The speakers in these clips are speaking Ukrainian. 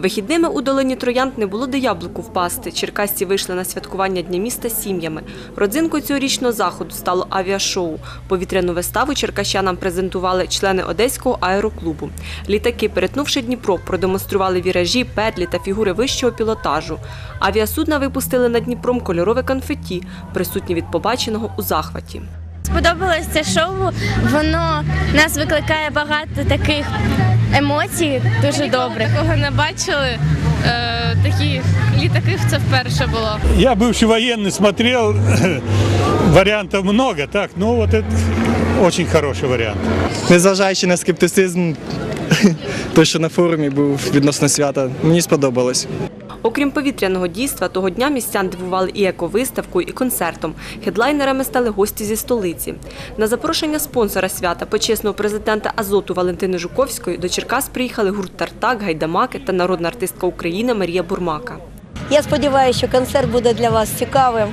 Вихідними у долині Троянд не було де яблуку впасти. Черкасці вийшли на святкування Дня міста сім'ями. Родзинкою цьогорічного заходу стало авіашоу. Повітряну виставу черкащанам презентували члени Одеського аероклубу. Літаки, перетнувши Дніпро, продемонстрували віражі, петлі та фігури вищого пілотажу. Авіасудна випустили над Дніпром кольорове конфетті, присутні від побаченого у захваті. Сподобалось це шоу. Воно нас викликає багато таких емоцій, дуже добрих. Такого не бачили. Е, такі літаки це вперше було. Я бывший военный, смотрел, вариантов много, так, ну вот это очень хороший вариант. Незважаючи на скептицизм, той, що на форумі був відносно свята, мені сподобалось. Окрім повітряного дійства, того дня містян дивували і ековиставкою, і концертом. Хедлайнерами стали гості зі столиці. На запрошення спонсора свята, почесного президента Азоту Валентини Жуковської, до Черкас приїхали гурт Тартак, Гайдамаки та народна артистка України Марія Бурмака. Я сподіваюся, що концерт буде для вас цікавим,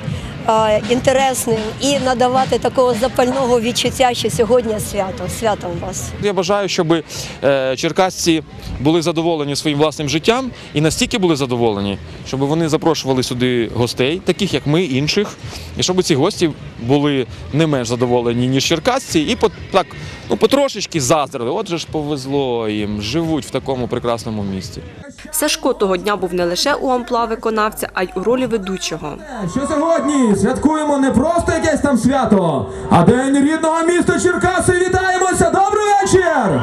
інтересним і надавати такого запального відчуття, що сьогодні свято. Святом вас. Я бажаю, щоб е, черкасці були задоволені своїм власним життям і настільки були задоволені, щоб вони запрошували сюди гостей, таких як ми, інших, і щоб ці гості були не менш задоволені, ніж черкасці, і по, так, ну, потрошечки заздрили. От же ж повезло їм, живуть в такому прекрасному місті. Сашко того дня був не лише у амплуа виконавця, а й у ролі ведучого. Що сьогодні святкуємо не просто якесь там свято, а день рідного міста Черкаси. Вітаємося! Добрий вечір!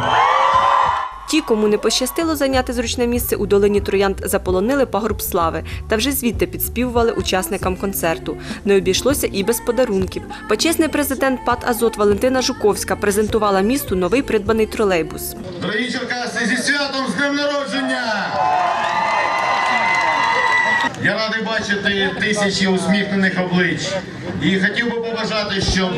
Ті, кому не пощастило зайняти зручне місце у долині Троянд, заполонили пагорб слави та вже звідти підспівували учасникам концерту. Не обійшлося і без подарунків. Почесний президент ПАТ Азот Валентина Жуковська презентувала місту новий придбаний тролейбус. Дорогі черкаси, зі святом з днем народження! Я радий бачити тисячі усміхнених облич. І хотів би побажати, щоб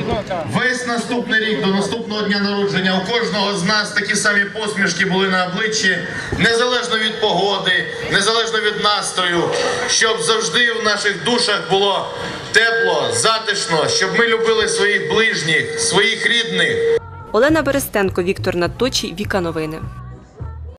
весь наступний рік до наступного дня народження у кожного з нас такі самі посмішки були на обличчі, незалежно від погоди, незалежно від настрою, щоб завжди в наших душах було тепло, затишно, щоб ми любили своїх ближніх, своїх рідних. Олена Берестенко, Віктор Надточій, Віка Новини.